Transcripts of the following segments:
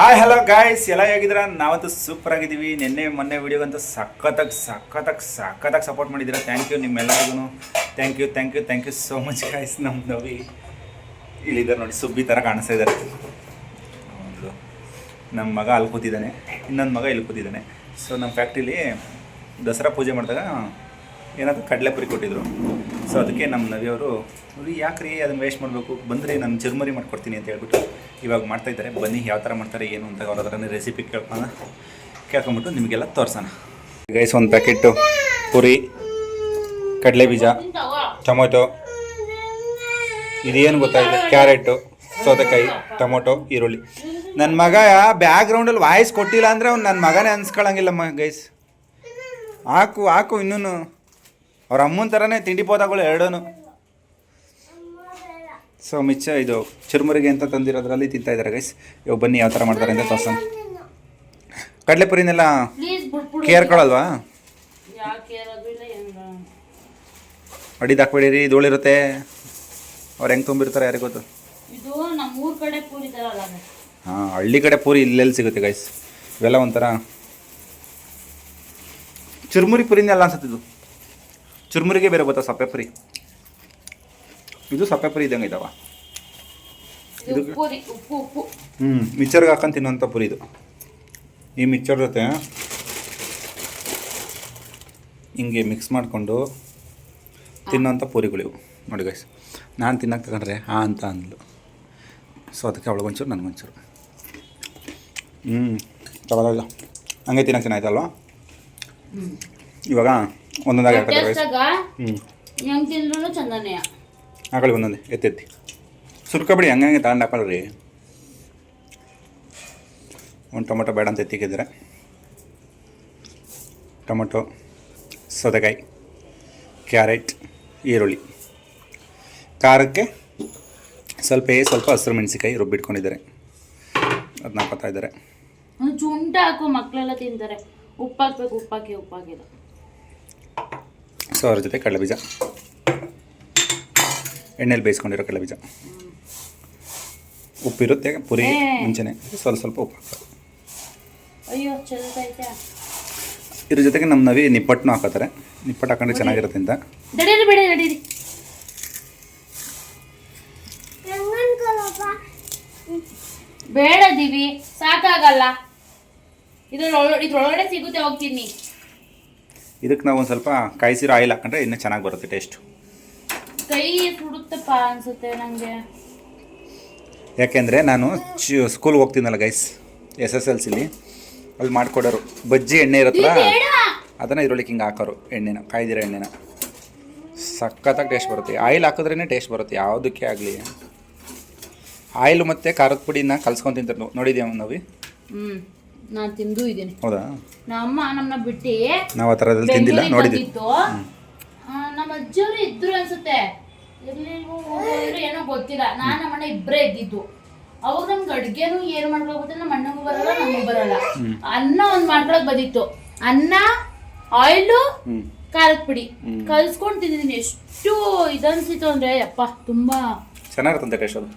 Hi hello guys ಎಲ್ಲ ಹೇಗಿದ್ರ ನಾವಂತೂ super ಆಗಿದ್ದೀವಿ. ನಿನ್ನೆ, ಮೊನ್ನೆ ವಿಡಿಯೋಗಂತೂ ಸಖತ್ತಾಗಿ ಸಖತ್ತಾಗಿ ಸಖತ್ತಾಗಿ ಸಪೋರ್ಟ್ ಮಾಡಿದ್ದೀರಾ. ಥ್ಯಾಂಕ್ ಯು ನಿಮ್ಮೆಲ್ಲರಿಗೂ thank you thank you thank you so much guys ನಮ್ಮ ನವಿ ಇಲ್ಲಿದ್ದಾರೆ ನೋಡಿ, ಸುಬ್ಬಿ ಥರ ಕಾಣಿಸ್ತಾ ಇದ್ದಾರೆ ನಮ್ಮ ಮಗ ಅಲ್ಲಿ ಕೂತಿದ್ದಾನೆ. ಇನ್ನೊಂದು ಮಗ ಇಲ್ಲಿ ಕೂತಿದ್ದಾನೆ. ಸೊ ನಮ್ಮ ಫ್ಯಾಕ್ಟ್ರಿಲಿ ದಸರಾ ಪೂಜೆ ಮಾಡಿದಾಗ ಏನಾದರೂ ಕಡಲೆಪುರಿ ಕೊಟ್ಟಿದ್ರು. ಸೊ ಅದಕ್ಕೆ ನಮ್ಮ ನವಿಯವರು ಯಾಕೆ ಯಾಕ್ರಿ ಅದನ್ನು ವೇಸ್ಟ್ ಮಾಡಬೇಕು? ಬಂದರೆ, ನಾನು ಚುರುಮರಿ ಮಾಡ್ಕೊಡ್ತೀನಿ ಅಂತ ಹೇಳ್ಬಿಟ್ಟು ಇವಾಗ ಮಾಡ್ತಾ ಇದ್ದಾರೆ. ಬನ್ನಿ, ಯಾವ ಥರ ಮಾಡ್ತಾರೆ, ಏನು ಅಂತ ಅವ್ರ ಹತ್ರನೇ ರೆಸಿಪಿ ಕೇಳ್ಕೊಳ ಕೇಳ್ಕೊಂಬಿಟ್ಟು ನಿಮಗೆಲ್ಲ ತೋರಿಸೋಣ. ಗೈಸ್ ಒಂದು ಪ್ಯಾಕೆಟು ಪುರಿ, ಕಡಲೆ ಬೀಜ, ಟೊಮೊಟೊ. ಇದೇನು ಗೊತ್ತಾಗಿದೆ ಕ್ಯಾರೆಟು, ಸೌತೆಕಾಯಿ, ಟೊಮೊಟೊ, ಈರುಳ್ಳಿ. ನನ್ನ ಮಗ ಬ್ಯಾಕ್ಗ್ರೌಂಡಲ್ಲಿ ವಾಯ್ಸ್ ಕೊಟ್ಟಿಲ್ಲ ಅಂದರೆ ಅವ್ನು ನನ್ನ ಮಗನೇ ಅನ್ಸ್ಕೊಳ್ಳಂಗಿಲ್ಲಮ್ಮ ಗೈಸ್ ಹಾಕು ಹಾಕು ಇನ್ನೂ ಅವ್ರ ಅಮ್ಮನ ಥರನೇ ತಿಂಡಿ ಪೋದಾಗಳು ಎರಡೂ ಸೊ ಮಿಚ್ಚ ಇದು ಚುರುಮುರಿಗೆ ಅಂತ ತಂದಿರೋದ್ರಲ್ಲಿ ತಿಂತಾ ಇದ್ದಾರೆ ಗೈಸ್ ಇವಾಗ ಬನ್ನಿ ಯಾವ ಥರ ಮಾಡ್ತಾರೆ ಅಂತ ತೋರ್ಸೋಣ. ಕಡಲೆಪುರಿನೆಲ್ಲ ಪ್ಲೀಸ್ ಬಿಟ್ಬಿಡು ಕೇರ್ಕೊಳಲ್ವಾ ಯಾಕೆ ಇರೋದು ಇಲ್ಲ ಏನು ಅಡಿದು ಹಾಕ್ಬೇಡಿರಿ ಧೂಳಿರುತ್ತೆ ಅವ್ರು ಹೆಂಗೆ ತುಂಬಿರ್ತಾರೆ ಯಾರಿಗೆ ಗೊತ್ತು? ಹಾಂ ಹಳ್ಳಿ ಕಡೆ ಪೂರಿ ಇಲ್ಲೆಲ್ಲಿ ಸಿಗುತ್ತೆ ಗೈಸ್ ಇವೆಲ್ಲ ಒಂಥರ ಚುರುಮುರಿ ಪುರಿನೇ ಅಲ್ಲ ಅನ್ಸುತ್ತೆ ಇದು. ಚುರುಮುರಿಗೆ ಬೇರೆ ಗೊತ್ತಾ ಸಪ್ಪೆ ಪುರಿ? ಇದು ಸಪ್ಪೆ ಪುರಿ ಇದ್ದಂಗೆ ಇದಾವ. ಇದು ಹ್ಞೂ ಮಿಕ್ಚರ್ಗೆ ಹಾಕೊಂಡು ತಿನ್ನೋಂಥ ಪುರಿ ಇದು. ಈ ಮಿಕ್ಚರ್ ಜೊತೆ ಹಿಂಗೆ ಮಿಕ್ಸ್ ಮಾಡಿಕೊಂಡು ತಿನ್ನೋಂಥ ಪೂರಿಗಳು ಇವು. ನೋಡಿ ಗೈಸ್ ನಾನು ತಿನ್ನಕ್ಕೆ ತಗೊಂಡ್ರೆ ಹಾಂ ಅಂತ ಅಂದ್ಲು. ಸೊ ಅದಕ್ಕೆ ಅವಳಿಗೊಂಚೂರು ನನಗೊಂಚೂರು ಹ್ಞೂ ತಗೊಳ್ಳಲ್ಲ ಹಂಗೆ ತಿನ್ನಕ್ಕೆ ಚೆನ್ನಾಯ್ತಲ್ವಾ ಇವಾಗ ಒಂದೊಂದಾಗಿ ಹಾಕಿದ್ರೆ ಗೈಸ್ ಟೇಸ್ಟಾಗ ಹ್ಞೂ ಹೆಂಗ್ ತಿಂದ್ರು ಚಂದನೆಯ ಹಾಕೊಳ್ಳಿ ಒಂದೊಂದೇ ಎತ್ತೆತ್ತಿ. ಸುರ್ಕೊಬಿಡಿ ಹಂಗೆ ಹಂಗೆ ತಗೊಂಡು ಹಾಕೊಳ್ಳ್ರಿ ಒಂದು ಟೊಮೊಟೊ ಬೇಡ ಅಂತ ಎತ್ತಿಕ್ಕಿದ್ರೆ. ಟೊಮೊಟೊ ಸೌತೆಕಾಯಿ ಕ್ಯಾರೆಟ್ ಈರುಳ್ಳಿ. ಖಾರಕ್ಕೆ ಸ್ವಲ್ಪ ಸ್ವಲ್ಪ ಹಸಿರು ಮೆಣಸಿಕಾಯಿ ರುಬ್ಬಿಟ್ಕೊಂಡಿದ್ದಾರೆ. ಅದನ್ನ ಹಾಕೋತಾ ಇದ್ದಾರೆ. ಚುಂಟ ಹಾಕು ಮಕ್ಕಳೆಲ್ಲ ತಿಂತಾರೆ. ಉಪ್ಪಾಕ್ಬೇಕು ಉಪ್ಪಾಕಿ ಉಪ್ಪಾಕಿಲ್ಲ ಸೊ ಅದ್ರ ಜೊತೆ ಕಡಲೆಬೀಜ. ಎಣ್ಣೆಲಿ ಬೇಯಿಸ್ಕೊಂಡಿರೋ ಕಡಲೆಬೀಜ. ಉಪ್ಪಿರುತ್ತೆ ಪುರಿ ಮುಂಚೆನೆ. ಸ್ವಲ್ಪ ಸ್ವಲ್ಪ ಉಪ್ಪು ಹಾಕ್ತಾರೆ. ಇದ್ರ ಜೊತೆಗೆ ನಮ್ಮ ನವಿ ನಿಪ್ಪಟ್ಟನ್ನು ಹಾಕೋತಾರೆ ನಿಪ್ಪಟ್ಟು ಹಾಕೊಂಡ್ರೆ ಚೆನ್ನಾಗಿರುತ್ತೆ ಅಂತ. ಬಿಡಿ ದಿವಿ ಸಾಕಾಗಲ್ಲ. ಇದ್ರೊಳಗಡೆ ಸಿಗುತ್ತೆ ಹೋಗ್ತೀನಿ. ಇದಕ್ಕೆ ನಾವು ಒಂದು ಸ್ವಲ್ಪ ಕಾಯಿಸಿರೋ ಆಯಿಲ್ ಹಾಕೊಂಡ್ರೆ ಇನ್ನೂ ಚೆನ್ನಾಗಿ ಬರುತ್ತೆ ಟೇಸ್ಟ್. ಕೈ ಅನ್ಸುತ್ತೆ ಯಾಕೆಂದರೆ ನಾನು ಸ್ಕೂಲ್ ಸ್ಕೂಲ್ಗೆ ಹೋಗ್ತೀನಲ್ಲ ಗೈಸ್ ಎಸ್ ಎಸ್ ಎಲ್ ಸಿಲಿ ಅಲ್ಲಿ ಮಾಡಿಕೊಡೋರು. ಬಜ್ಜಿ ಎಣ್ಣೆ ಇರುತ್ತಲ್ಲ ಅದನ್ನು ಇದ್ರೊಳಗೆ ಹಿಂಗೆ ಹಾಕೋರು ಎಣ್ಣೆನ ಕಾಯ್ದಿರೋ ಎಣ್ಣೆನ. ಸಖತ್ತಾಗಿ ಟೇಸ್ಟ್ ಬರುತ್ತೆ. ಆಯಿಲ್ ಹಾಕಿದ್ರೇ ಟೇಸ್ಟ್ ಬರುತ್ತೆ ಯಾವುದಕ್ಕೆ ಆಗಲಿ. ಆಯಿಲ್ ಮತ್ತು ಖಾರದ ಪುಡಿನ ಕಲ್ಸ್ಕೊಂಡು ತಿಂತಾರೆ ನೋಡಿದ್ಯಾ ನಾವು? ನಾನ್ ತಿಂದು ಇದೀನಿ ಹೌದಾ? ನಮ್ಮ ನಮ್ಮನ್ನ ಬಿಟ್ಟು ನಾವು ಆ ಥರದಲ್ಲಿ ತಿಂದಿಲ್ಲ ನೋಡಿದ್ವಿ. ನಮ್ಮ ಅಜ್ಜಿಯವರು ಇದ್ರು ಅನ್ಸುತ್ತೆ. ಎಲ್ಲಿಗೂ ಹೋಗೋದ್ರು ಏನೋ ಗೊತ್ತಿಲ್ಲ. ನಾನ್ ನಮ್ಮಣ್ಣ ಇಬ್ಬರೇ ಇದ್ದಿದ್ದು. ಅವಾಗ ನಮ್ಗೆ ಅಡ್ಗೆನೂ ಏನು ಮಾಡ್ಕೊಳ್ಬೋದು ನಮ್ಮ ಅಣ್ಣಗೂ ಬರಲ್ಲ ನಮಗೂ ಬರಲ್ಲ. ಅನ್ನ ಒಂದ್ ಮಾಡ್ಕೊಳಕ್ ಬಂದಿತ್ತು. ಅನ್ನ ಆಯಿಲು ಖಾರದ ಪುಡಿ. ಕಲ್ಸ್ಕೊಂಡ್ ತಿಂದಿದ್ದೀನಿ. ಎಷ್ಟು ಇದನ್ಸಿತ್ತು ಅಂದ್ರೆ ಅಪ್ಪ ತುಂಬಾ ಚೆನ್ನಾಗಿರುತ್ತಂತೆ ಟೇಸ್ಟ್ ಅದು.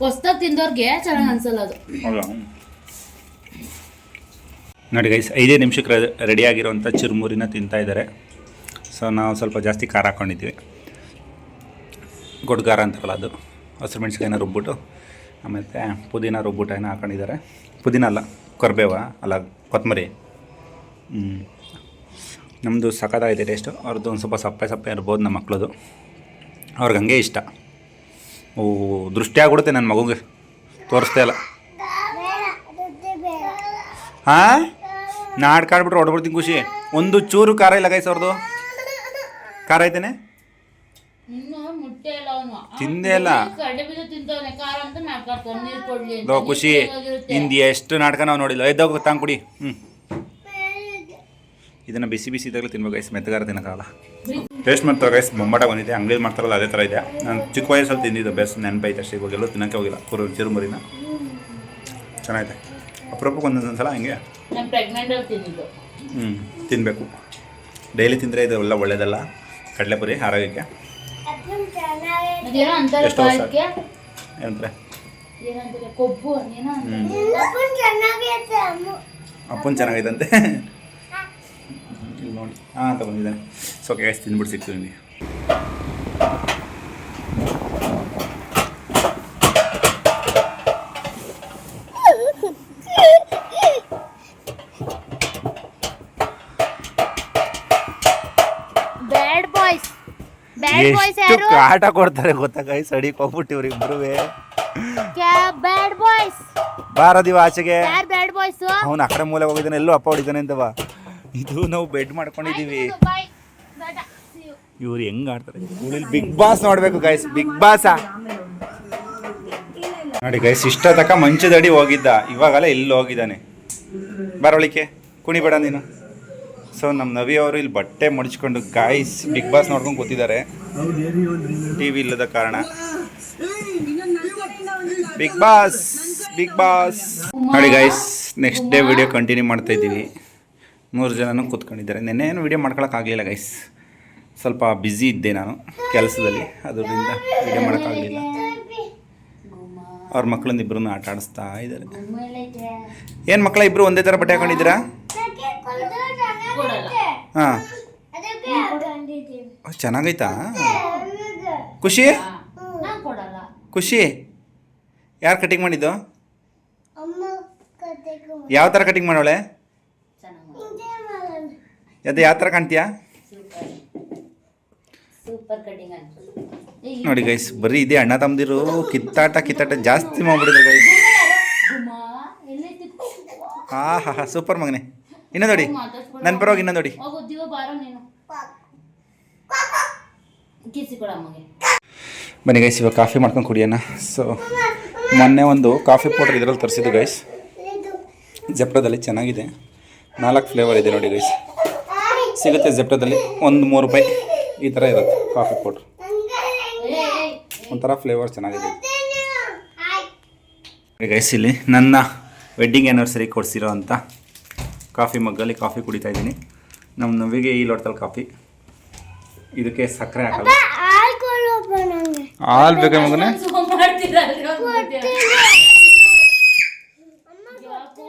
ಹೊಸ್ದಾಗ್ ತಿಂದವ್ರಿಗೆ ಚೆನ್ನಾಗಿ ಅನ್ಸಲ್ಲ ಅದು. ನೋಡಿ ಗೈಸ್ ಐದೇ ನಿಮಿಷಕ್ಕೆ ರೆಡಿ ಆಗಿರುವಂಥ ಚುರುಮುರಿನ ತಿಂತಾ ಇದ್ದಾರೆ. ಸೊ ನಾವು ಸ್ವಲ್ಪ ಜಾಸ್ತಿ ಖಾರ ಹಾಕ್ಕೊಂಡಿದ್ದೀವಿ ಖಾರ ಅಂತಾರಲ್ಲ ಅದು. ಹಸಿರು ಮೆಣಸಿಕಾಯಿನ ರುಬ್ಬಿಟ್ಟು, ಆಮೇಲೆ ಪುದೀನ ರುಬ್ಬಿಟ್ಟು ಏನೋ ಹಾಕೊಂಡಿದ್ದಾರೆ. ಪುದೀನ ಅಲ್ಲ, ಕರ್ಬೇವ ಅಲ್ಲ ಕೊತ್ತಂಬರಿ ನಮ್ಮದು ಸಖತ್ತಾಗಿದೆ ಟೇಸ್ಟು ಅವ್ರದ್ದು ಒಂದು ಸ್ವಲ್ಪ ಸಪ್ಪೆ ಸಪ್ಪೆ ಇರ್ಬೋದು ನಮ್ಮ ಮಕ್ಳದು. ಅವ್ರಿಗೆ ಹಂಗೆ ಇಷ್ಟ. ಓ ದೃಷ್ಟಿ ಆಗ್ಬಿಡುತ್ತೆ ನನ್ನ ಮಗುಗೆ. ತೋರಿಸ್ತಾ ಇಲ್ಲ. ಹಾಂ? ನಾಡ್ಕಾಡ್ಬಿಟ್ರೆ ಹೊಡ್ಬಿಡ್ತೀನಿ ಖುಷಿ. ಒಂದು ಚೂರು ಖಾರ ಇಲ್ಲ ಗೈಸ್ ಅವ್ರದ್ದು ಖಾರ ಐತೇನೆ? ತಿಂದೆ ಅಲ್ಲ ಇಲ್ಲ ಖುಷಿ. ಹಿಂದಿ ಎಷ್ಟು ನಾಟಕ ನಾವು ನೋಡಿಲ್ಲ. ಎದ್ದೋಗ ತಂಗ್ ಕುಡಿ. ಹ್ಞೂ ಇದನ್ನು ಬಿಸಿ ಬಿಸಿ ಇದ್ದಾಗಲೇ ತಿನ್ಬೇಕು ಗೈಸ್ ಮೆತ್ತಗಾರ ತಿನ್ನೋಕ್ಕಾಗಲ್ಲ ಟೇಸ್ಟ್ ಮಾಡ್ತಾರೆ ಗೈಸ್ ಮೊಮ್ಮಟ ಬಂದಿದೆ ಅಂಗಡಿಲಿ ಮಾಡ್ತಾರಲ್ಲ ಅದೇ ಥರ ಇದೆ. ನಾನು ಚಿಕ್ಕ ವಯಸ್ಸಲ್ಲಿ ತಿಂದಿದ್ದು ಬೆಸ್ಟ್ ನೆನಪೈತೆ ಅಷ್ಟೇ ಇವಾಗ ಎಲ್ಲೂ ತಿನ್ನೋಕ್ಕೆ ಹೋಗಿಲ್ಲ ಕುರು ಚಿರುಮುರಿನ. ಚೆನ್ನಾಗಿದೆ ಅಪರೂಪಕ್ಕೆ ಒಂದೊಂದು ಸಲ ಹಂಗೆ ಹ್ಞೂ ತಿನ್ನಬೇಕು ಡೈಲಿ ತಿಂದರೆ ಇದೆಲ್ಲ ಒಳ್ಳೇದಲ್ಲ ಕಡಲೆಪುರಿ ಆರೋಗ್ಯಕ್ಕೆ. ಎಷ್ಟು ವರ್ಷ? ಏನಂತಾರೆ. ಅಪ್ಪನ ಚೆನ್ನಾಗೈತಂತೆ ನೋಡಿ. ಹಾಂ ತಗೊಂಡಿದ್ದಾನೆ. ಸೊ ಗ್ಯಾಸ್ ತಿಂದ್ಬಿಟ್ಟು ಸಿಕ್ತು ನಿಮಗೆ ಎಷ್ಟು ಕಾಟ ಕೊಡ್ತಾರೆ ಗೊತ್ತಾ ಕೈ ಸಡಿ ಹೋಗ್ಬಿಟ್ಟು ಇವ್ರಿಗೆ ಬಾಯ್ಸ್ ಬಾರದಿವ ಆಚೆಗೆ. ಯಾರ್ ಬ್ಯಾಡ್ ಬಾಯ್ಸ್ ಅವನು ಆ ಕಡೆ ಮೂಲೆ ಹೋಗಿದ್ದಾನೆ ಎಲ್ಲೂ ಅಪ್ಪ ಹೊಡಿತಾನೆ ಅಂತವ. ಇದು ನಾವು ಬೆಡ್ ಮಾಡ್ಕೊಂಡಿದ್ದೀವಿ ಬಾಯ್ ಇವ್ರು ಹೆಂಗ್ ಆಡ್ತಾರೆ? ಇಲ್ಲಿ ಬಿಗ್ ಬಾಸ್ ನೋಡ್ಬೇಕು ಗೈಸ್ ಬಿಗ್ ಬಾಸ್ ನೋಡಿ ಗೈಸ್ ಇಷ್ಟ ತಕ ಮಂಚದಡಿ ಹೋಗಿದ್ದ. ಇವಾಗಲ್ಲ ಇಲ್ಲಿ ಹೋಗಿದ್ದಾನೆ. ಬರೋಳಿಕೆ ಕುಣಿಬೇಡ ನೀನು. ಸೊ ನಮ್ಮ ನವಿ ಅವರು ಇಲ್ಲಿ ಬಟ್ಟೆ ಮಡಿಚ್ಕೊಂಡು ಗಾಯ್ಸ್ ಬಿಗ್ ಬಾಸ್ ನೋಡ್ಕೊಂಡು ಕೂತಿದ್ದಾರೆ. ಟಿ ವಿ ಇಲ್ಲದ ಕಾರಣ. ಬಿಗ್ ಬಾಸ್ ಬಿಗ್ ಬಾಸ್ ನೋಡಿ guys next day video continue ಮಾಡ್ತಾ ಇದ್ದೀವಿ. ಮೂರು ಜನನೂ ಕೂತ್ಕೊಂಡಿದ್ದಾರೆ. ನೆನ್ನೆ ಏನು ವೀಡಿಯೋ ಮಾಡ್ಕೊಳಕ್ಕಾಗಲಿಲ್ಲ ಗೈಸ್ ಸ್ವಲ್ಪ ಬ್ಯುಸಿ ಇದ್ದೆ ನಾನು ಕೆಲಸದಲ್ಲಿ. ಅದರಿಂದ ವಿಡಿಯೋ ಮಾಡೋಕ್ಕಾಗಲಿಲ್ಲ ಅವ್ರ ಮಕ್ಕಳನ್ನ ಇಬ್ಬರು ಆಟ ಆಡಿಸ್ತಾ ಇದ್ದಾರೆ. ಏನು ಮಕ್ಕಳ ಇಬ್ಬರು ಒಂದೇ ಥರ ಬಟ್ಟೆ ಹಾಕೊಂಡಿದ್ದೀರಾ? ಹಾಂ. ಚೆನ್ನಾಗೈತಾ? ಖುಷಿ? ಖುಷಿ? ಯಾರು ಕಟಿಂಗ್ ಮಾಡಿದ್ದು? ಯಾವ ಥರ ಕಟಿಂಗ್ ಮಾಡೋಳೆ? ಅದು ಯಾವ ಥರ ಕಾಣ್ತೀಯಾ? ಸೂಪರ್ ಸೂಪರ್ ಕಟಿಂಗ್ ಅಂತ ನೋಡಿ ಗೈಸ್ ಬರೀ ಇದೆ ಅಣ್ಣ ತಮ್ಮದಿರು ಕಿತ್ತಾಟ ಕಿತ್ತಾಟ ಜಾಸ್ತಿ ಮಾಡ್ಬಿಡಿದ್ರು ಗೈಸ್ ಹಾ ಹಾ ಹಾ ಸೂಪರ್ ಮಗನೆ. ಇನ್ನೊಂದು ನೋಡಿ. ನನ್ನ ಪರವಾಗಿ ಇನ್ನೊಂದು ನೋಡಿ. ಹೋಗು ದಿವ ಬಾರೋ ನೀನು. ಕಿಸಿ ಕೊಡ ಅಮ್ಮಗೆ ಬನ್ನಿ ಗೈಸ್ ಇವಾಗ ಕಾಫಿ ಮಾಡ್ಕೊಂಡು ಕುಡಿಯೋಣ. ಸೊ ಮೊನ್ನೆ ಒಂದು ಕಾಫಿ ಪೌಡರ್ ಇದರಲ್ಲಿ ತರಿಸಿದ್ದು ಗೈಸ್ ಜಪ್ರದಲ್ಲಿ ಚೆನ್ನಾಗಿದೆ. ನಾಲ್ಕು ಫ್ಲೇವರ್ ಇದೆ ನೋಡಿ ಗೈಸ್ ಸಿಗುತ್ತೆ ಜೆಪ್ಟೋದಲ್ಲಿ ಒಂದು ಮೂರು ರೂಪಾಯಿ ಈ ಥರ ಇರುತ್ತೆ. Coffee powder. ಒಂಥರ ಫ್ಲೇವರ್ ಚೆನ್ನಾಗಿದೆ. ಗೈಸ್ ಇಲ್ಲಿ ನನ್ನ ವೆಡ್ಡಿಂಗ್ ಆ್ಯನಿವರ್ಸರಿ ಕೊಡಿಸಿರೋ ಅಂತ ಕಾಫಿ ಮಗ್ಗಲ್ಲಿ ಕಾಫಿ ಕುಡಿತಾ ಇದ್ದೀನಿ. ನಮ್ಮ ನವಿಗೆ ಈ ಲೋಟದಲ್ಲಿ ಕಾಫಿ. ಇದಕ್ಕೆ ಸಕ್ಕರೆ ಹಾಕಲ್ಲ. ಹಾಲು ಬೇಕಾ ಮಗನೇ ಮಾಡ್ತೀರಾ ಯಾಕೋ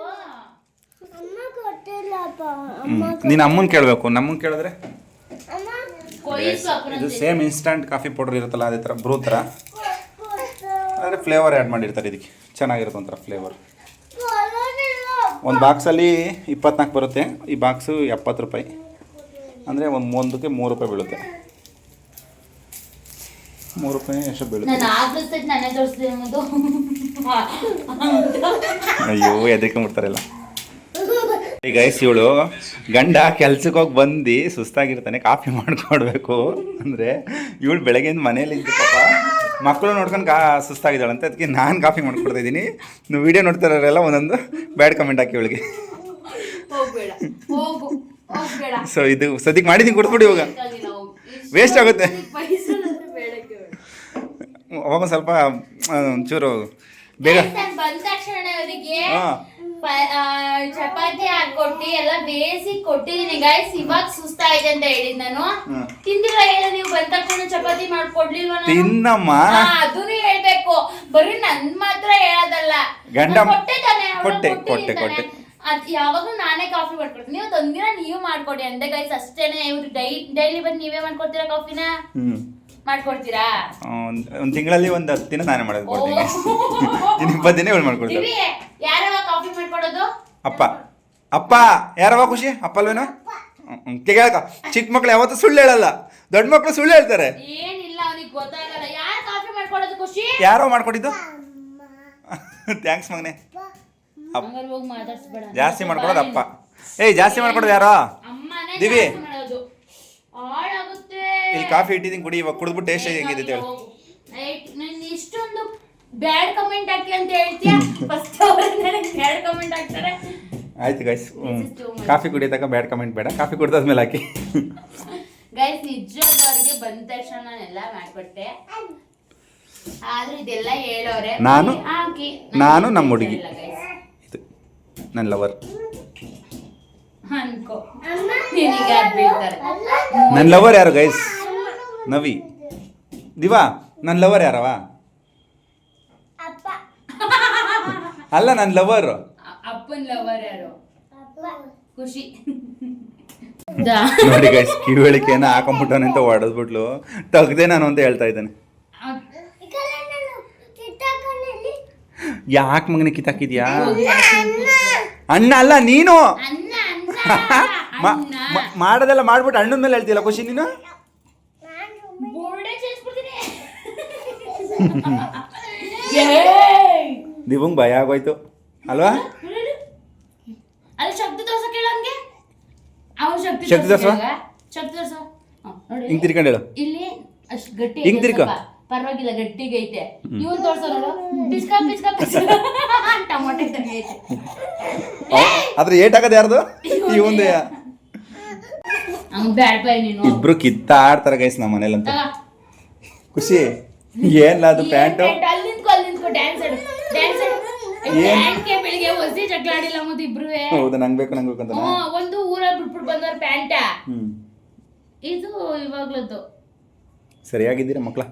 ನೀನು ಅಮ್ಮನ ಕೇಳಬೇಕು. ನಮ್ಮನ್ನ ಕೇಳಿದ್ರೆ? ಇದು ಸೇಮ್ ಇನ್ಸ್ಟಂಟ್ ಕಾಫಿ ಪೌಡರ್ ಇರುತ್ತಲ್ಲ ಅದೇ ಥರ ಬ್ರೂ ಥರ ಆದರೆ ಫ್ಲೇವರ್ ಆ್ಯಡ್ ಮಾಡಿರ್ತಾರೆ ಇದಕ್ಕೆ. ಚೆನ್ನಾಗಿರುತ್ತೆ ಒಂಥರ ಫ್ಲೇವರ್ ಒಂದು ಬಾಕ್ಸಲ್ಲಿ ಇಪ್ಪತ್ನಾಲ್ಕು ಬರುತ್ತೆ. ಈ ಬಾಕ್ಸು ಎಪ್ಪತ್ತು ರೂಪಾಯಿ. ಅಂದರೆ ಒಂದು ಒಂದಕ್ಕೆ ಮೂರು ರೂಪಾಯಿ ಬೀಳುತ್ತೆ. ಮೂರು ರೂಪಾಯಿ ಎಷ್ಟು ಬೀಳುತ್ತೆ. ಅಯ್ಯೋ ಎದಕ್ಕೆ ಈ ಗೈಸ್ ಇವಳು ಗಂಡ ಕೆಲ್ಸಕ್ಕೆ ಹೋಗಿ ಬಂದು ಸುಸ್ತಾಗಿರ್ತಾನೆ ಕಾಫಿ ಮಾಡ್ಕೊಡ್ಬೇಕು. ಅಂದರೆ ಇವಳು ಬೆಳಗ್ಗೆಯಿಂದ ಮನೇಲಿ ಪಾಪ. ಮಕ್ಕಳು ನೋಡ್ಕೊಂಡು ಕಾ ಸುಸ್ತಾಗಿದ್ದಾಳಂತೆ ಅದಕ್ಕೆ ನಾನು ಕಾಫಿ ಮಾಡ್ಕೊಡ್ತಾ ಇದ್ದೀನಿ. ನೀವು ವಿಡಿಯೋ ನೋಡ್ತಾರೆಲ್ಲ ಒಂದೊಂದು ಬ್ಯಾಡ್ ಕಮೆಂಟ್ ಹಾಕಿ ಇವಳಿಗೆ. ಸೊ ಇದು ಸದ್ಯಕ್ಕೆ ಮಾಡಿದ್ದೀನಿ ಕೊಟ್ಬಿಡಿ ಇವಾಗ. ವೇಸ್ಟ್ ಆಗುತ್ತೆ. ಅವಾಗ ಸ್ವಲ್ಪ ಒಂಚೂರು ಬೇಗ ಹಾಂ. ಚಪಾತಿ ಹಾಕೊಟ್ಟಿ ಎಲ್ಲ ಬೇಯಿಸಿ ಕೊಟ್ಟಿದೀನಿ. ಗಾಯ್ಸ್ ಇವಾಗ ಸುಸ್ತಾಗಿದೆ ಅಂತ ಹೇಳಿದ್ ನಾನು. ತಿಂದಿಲ್ಲ ಹೇಳ ನೀವು ಬಂದ ತಕ್ಷಣ ಚಪಾತಿ ಮಾಡ್ಕೊಡ್ಲಿಲ್ವ ತಿನ್ನಮ್ಮ. ಅದನ್ನು ಹೇಳ್ಬೇಕು. ಬರೀ ನನ್ ಮಾತ್ರ ಹೇಳೋದಲ್ಲ. ಗಂಡ- ಕೊಟ್ಟೆ ತಾನೆ ಕೊಟ್ಟೆ ಕೊಟ್ಟೆ, ಕೊಟ್ಟೆ. ಅದ್ ಯಾವಾಗ್ಲೂ ನಾನೇ ಕಾಫಿ ಮಾಡ್ಕೊಡ್ತೀನಿ. ನೀವು ಒಂದಿನ ನೀವು ಮಾಡ್ಕೊಡಿ ಅಂದೆ. ಗೈಸ್ ಅಷ್ಟೇನೆ ಇವ್ರು ಡೈ ಡೈಲಿ ಬಂದು ನೀವೇ ಮಾಡ್ಕೊಡ್ತೀರಾ ಕಾಫಿನ? ಮಾಡ್ಕೊಡ್ತೀರಾ? ಒಂದು ತಿಂಗಳಲ್ಲಿ ಒಂದು ಹತ್ತು ದಿನ ನಾನೇ ಮಾಡೋದು ಕೊಡ್ತೀನಿ ಇನ್ನು ಇಪ್ಪತ್ತು ದಿನ ಇವಳು ಮಾಡ್ಕೊಡ್ತಾರೆ ಯಾರವ ಕಾಫಿ ಮಾಡ್ಕೊಡೋದು? ಅಪ್ಪ. ಅಪ್ಪ ಯಾರವ ಖುಷಿ? ಅಪ್ಪ ಅಲ್ವೇನೋ? ಕೇಳಕ. ಚಿಕ್ಕ ಮಕ್ಳು ಯಾವತ್ತೂ ಸುಳ್ಳು ಹೇಳಲ್ಲ. ದೊಡ್ಡ ಮಕ್ಳು ಸುಳ್ಳು ಹೇಳ್ತಾರೆ. ಏನಿಲ್ಲ ಅವನಿಗೆ ಗೊತ್ತಾಗಲ್ಲ. ಯಾರು ಕಾಫಿ ಮಾಡ್ಕೊಡೋದು ಖುಷಿ? ಯಾರೋ ಮಾಡ್ಕೊಟ್ಟಿದ್ದು? ಥ್ಯಾಂಕ್ಸ್ ಮಗನೆ. ಜಾಸ್ತಿ ಮಾಡ್ಕೊಡೋದು ಅಪ್ಪ. ಏಯ್ ಜಾಸ್ತಿ ಮಾಡ್ಕೊಡೋದು ಯಾರೋ? ದಿವಿ. ಇಲ್ಲಿ ಕಾಫಿ ಇಟ್ಟಿದ್ದೀನಿ ಕುಡಿ ಇವಾಗ ಕುಡಿದ್ಬಿಟ್ಟು ಟೇಸ್ಟ್ ಹೇಗಿದೆ ಹೇಳಿ. ನೀನ್ ಇಷ್ಟೊಂದು ಬ್ಯಾಡ್ ಕಮೆಂಟ್ ಹಾಕಿ ಅಂತ ಹೇಳ್ತೀಯ? ಫಸ್ಟ್ ನನಗೆ ಬ್ಯಾಡ್ ಕಮೆಂಟ್ ಹಾಕ್ತಾರೆ. ಆಯ್ತು ಗೈಸ್. ಕಾಫಿ ಕುಡಿಯತಕ್ಕ ಬ್ಯಾಡ್ ಕಮೆಂಟ್ ಬೇಡ. ಕಾಫಿ ಕುಡ್ದಾದ್ಮೇಲೆ ಹಾಕಿ. ಗೈಸ್ ನಿಜವಾಗ್ಲೂ ಬಂದ ತಕ್ಷಣ ನಾನೆಲ್ಲ ಮಾಡ್ಬಿಟ್ಟೆ ಆದ್ರೂ ಇದೆಲ್ಲ ಹೇಳೋರೆ. ನಾನು- ಹಾಕಿ ನಾನು ನಮ್ಮ ಹುಡುಗಿ. ಇದು ನನ್ನ ಲವರ್ ನನ್ನ ಲವರ್ ಯಾರು ಗೈಸ್ ನವಿ. ದಿವಾ ನನ್ನ ಲವರ್ ಯಾರವ? ಅಲ್ಲ ನನ್ನ ಲವರ್ ಅಪ್ಪನ ಲವರ್ ಯಾರು? ಖುಷಿ. ನೋಡಿ ಗೈಸ್ ಕಿವಿಳಿಕೆನ ಹಾಕೊಂಡ್ಬಿಟ್ಟವನೆ ಅಂತ ಹೊಡೆದ್ಬಿಟ್ಲು. ತೆಗ್ದೆ ನಾನು ಅಂತ ಹೇಳ್ತಾ ಇದ್ದಾನೆ. ಯಾಕೆ ಮಗನ ಕಿತ್ತಾಕಿದ್ಯಾ? ಅಣ್ಣ ಅಲ್ಲ ನೀನು. ಮಾಡೋದೆಲ್ಲ ಮಾಡ್ಬಿಟ್ಟು ಅಣ್ಣನ ಮೇಲೆ ಹೇಳ್ತೀಯಲ್ಲ ಖುಷಿ ನೀನು? ದಿವಂಗ್ ಭಯ ಆಗೋಯ್ತು. ಅಲ್ವಾ? ಅಲ್ಲಿ ಶಕ್ತಿ ದೋಸ ಹಿಂಗ್. ತಿರ್ಕೊಂಡು ಹೇಳು. ಇಲ್ಲಿ ಅಷ್ಟು ಗಟ್ಟಿ ಹಿಂಗ್ ತಿರ್ಕೊ. ಪರವಾಗಿಲ್ಲ ಗಟ್ಟಿಗೆ ಐತೆ. ಇವನ್ ತೋರ್ಸೋ ನೋಡು. ಪಿಸ್ಕ ಪಿಸ್ಕ ಪಿಸ್ಕ. ಟೊಮೊಟೊ ಇದ್ದಂಗೆ ಐತೆ. ಆದ್ರೆ ಏಟ್ ಹಾಕದ ಯಾರ್ದು? ಇವಂದೇ ಹಂಗ್ ಬ್ಯಾಡ್ ಬಾಯ್ ನೀನು. ಇಬ್ರು ಕಿತ್ತಾಡ್ತಾರೆ ಗೈಸ್ ನಮ್ಮ ಮನೇಲಂತ. ಖುಷಿ. ಏನ್ಲ ಅದು ಪ್ಯಾಂಟು? ಪ್ಯಾಂಟ್? ಅಲ್ಲಿ ನಿಂತ್ಕೊ ಅಲ್ಲಿ ನಿಂತ್ಕೊ ಡ್ಯಾನ್ಸ್ ಆಡು ಡ್ಯಾನ್ಸ್ ಆಡು. ಏನ್? ಪ್ಯಾಂಟ್ಗೆ ಬೆಳಿಗ್ಗೆ ಹೊಸಿ ಜಗಳಾಡಿಲ್ಲ ಮತ್ತೆ ಇಬ್ರುವೆ. ಹೌದಾ ನಂಗೆ ಬೇಕು ನಂಗೆ ಬೇಕು ಅಂತ ಹ್ಮ್, ಒಂದು ಊರಲ್ಲಿ ಬಿಟ್ಬಿಟ್ಟು ಬಂದವ್ರ ಪ್ಯಾಂಟ. ಹ್ಮ್. ಇದು ಇವಾಗ್ಲದ್ದು. ಸರಿಯಾಗಿದ್ದೀರಾ ಮಕ್ಳ?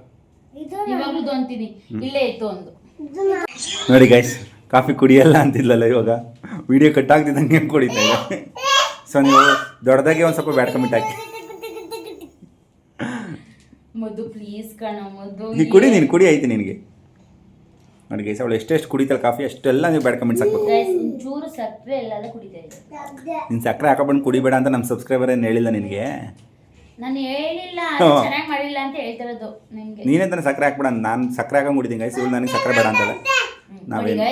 ಇವಾಗ್ಲದ್ದು ಅಂತೀನಿ. ಇಲ್ಲೇ ಇತ್ತು ಒಂದು. ನೋಡಿ ಗೈಸ್ ಕಾಫಿ ಕುಡಿಯಲ್ಲ ಅಂತಿದ್ಲಲ್ಲ ಇವಾಗ. ವಿಡಿಯೋ ಕಟ್ ಆಗ್ತಿದ್ದಂಗೆ ಕುಡಿತಾ ಇದೆ ಸೊ ನೀವು ದೊಡ್ಡದಾಗೆ ಒಂದು ಸ್ವಲ್ಪ ಬ್ಯಾಡ್ ಕಮಿಟ್ ಹಾಕಿ. ಮಧು ಪ್ಲೀಸ್ ಕಣ ಮಧು ನೀ ಕುಡಿ ನೀನು ಕುಡಿ ಐತಿ ನಿನಗೆ. ನೋಡಿ ಗೈಸ್ ಅವಳು ಎಷ್ಟೆಷ್ಟು ಕುಡಿತಾಳೆ ಕಾಫಿ ಅಷ್ಟೆಲ್ಲ ನೀವು ಬ್ಯಾಡ್ ಕಮೆಂಟ್ಸ್ ಹಾಕ್ಬೇಕು. ಚೂರು ಸಕ್ಕರೆ ಎಲ್ಲ ಕುಡಿತಾ ನಿನ್ ನೀನು ಸಕ್ಕರೆ ಹಾಕೊಂಡು ಕುಡಿಬೇಡ ಅಂತ ನಮ್ಮ ಸಬ್ಸ್ಕ್ರೈಬರ್ ಏನು ಹೇಳಿಲ್ಲ ನಿನಗೆ? ನಾನು ಹೇಳಿಲ್ಲ. ಚೆನ್ನಾಗಿ ಮಾಡಿಲ್ಲ ಅಂತ ಹೇಳ್ತಿರೋದು ನಿಮಗೆ ನೀನೇ ತಾನೇ ಸಕ್ಕರೆ ಹಾಕ್ಬೇಡ ನಾನು ಸಕ್ಕರೆ ಹಾಕೊಂಡು ಕುಡಿತೀನಿ ಗೈಸ್ ಇವಳು ನನಗೆ ಸಕ್ಕರೆ ಬೇಡ ಅಂತಾಳೆ. ನಾವೇನು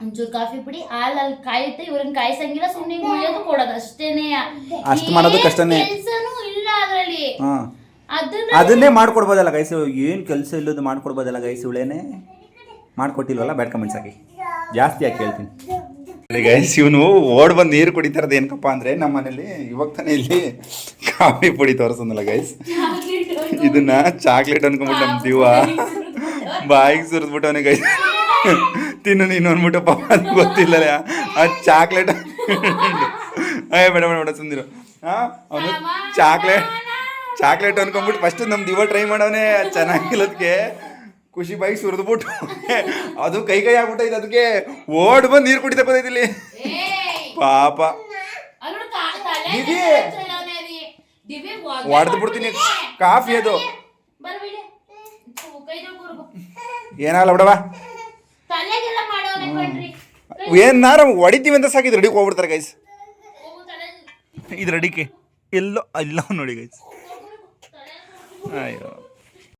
ಒಂಚೂರು ಕಾಫಿ ಪುಡಿ ಹಾಲು ಅಲ್ಲಿ ಕಾಯುತ್ತೆ ಇವ್ರನ್ನ ಕಾಯಿಸಂಗಿಲ್ಲ ಸುಮ್ಮನೆ ಮುಳಿಯೋದು ಕೊಡೋದು ಅಷ್ಟೇನೆ. ಅಷ್ಟು ಮಾಡೋದು ಕಷ್ಟನೇ. ಕೆಲಸನೂ ಇಲ್ಲ ಅದರಲ್ಲಿ. ಹಾಂ. ಅದನ್ನ ಅದನ್ನೇ ಮಾಡ್ಕೊಡ್ಬೋದಲ್ಲ ಗೈಸು ಏನು ಕೆಲಸ ಇಲ್ಲದು ಮಾಡ್ಕೊಡ್ಬೋದಲ್ಲ ಗೈಸ್ ಇವಳೇನೆ? ಮಾಡ್ಕೊಟ್ಟಿಲ್ವಲ್ಲ? ಬ್ಯಾಡ್ ಕಮೆಂಟ್ಸ್ ಹಾಕಿ. ಜಾಸ್ತಿ ಯಾಕೆ ಹೇಳ್ತೀನಿ. ಗೈಸ್ ಇವನು ಓಡ್ ಬಂದು ನೀರು ಕುಡಿತಾರದು ಏನಕ್ಕಪ್ಪ ಅಂದರೆ ನಮ್ಮ ಮನೇಲಿ ಇವಾಗ ತಾನೇ ಇಲ್ಲಿ ಕಾಫಿ ಪುಡಿ ತೋರಿಸೋದಲ್ಲ ಗೈಸ್ ಇದನ್ನ ಚಾಕ್ಲೇಟ್ ಅನ್ಕೊಂಬಿಟ್ಟು ನಮ್ಮ ದಿವ ಬಾಯಿಗೆ ಸುರಿದ್ಬಿಟ್ಟು ಅವನಿಗೆ ಗೈಸ್ ತಿನ್ನು ನೀನು ಅಂದ್ಬಿಟ್ಟು ಪಾಪ ಅದು ಗೊತ್ತಿಲ್ಲ ಆ ಚಾಕ್ಲೇಟ್ ಅಯ್ಯ ಬೇಡ ಬೇಡ ಬೇಡ ಸುಂದಿರು ಹಾಂ ಅವನು ಚಾಕ್ಲೇಟ್ ಚಾಕ್ಲೇಟ್ ಅನ್ಕೊಂಡ್ಬಿಟ್ಟು ಫಸ್ಟ್ ನಮ್ದು ದಿವ ಟ್ರೈ ಮಾಡೋನೆ ಚೆನ್ನಾಗಿಲ್ಲದಕ್ಕೆ ಖುಷಿ ಬಾಯಿ ಸುರಿದ್ಬಿಟ್ಟು. ಅದು ಕೈ ಕೈ ಆಗ್ಬಿಟ್ಟೈತೆ ಅದಕ್ಕೆ. ಓಡ್ ಬಂದು ನೀರು ಕುಡಿತಾ ಬಂದೈತಿಲ್ಲಿ ಪಾಪ. ಒಡ್ದು ಹೊಡ್ದು ಬಿಡ್ತೀನಿ ಕಾಫಿ ಅದು. ಏನಾಗಲ್ಲ ಬಿಡವಾ ಏನಾರ ಹೊಡಿತೀವಿ ಅಂತ ಸಾಕಿದ್ ರೆಡಿ ಹೋಗ್ಬಿಡ್ತಾರೆ ಗೈಸ್ ಇದು ರೆಡಿಕೆ ಎಲ್ಲೋ ಇಲ್ಲ ನೋಡಿ ಗೈಸ್ ಅಯ್ಯೋ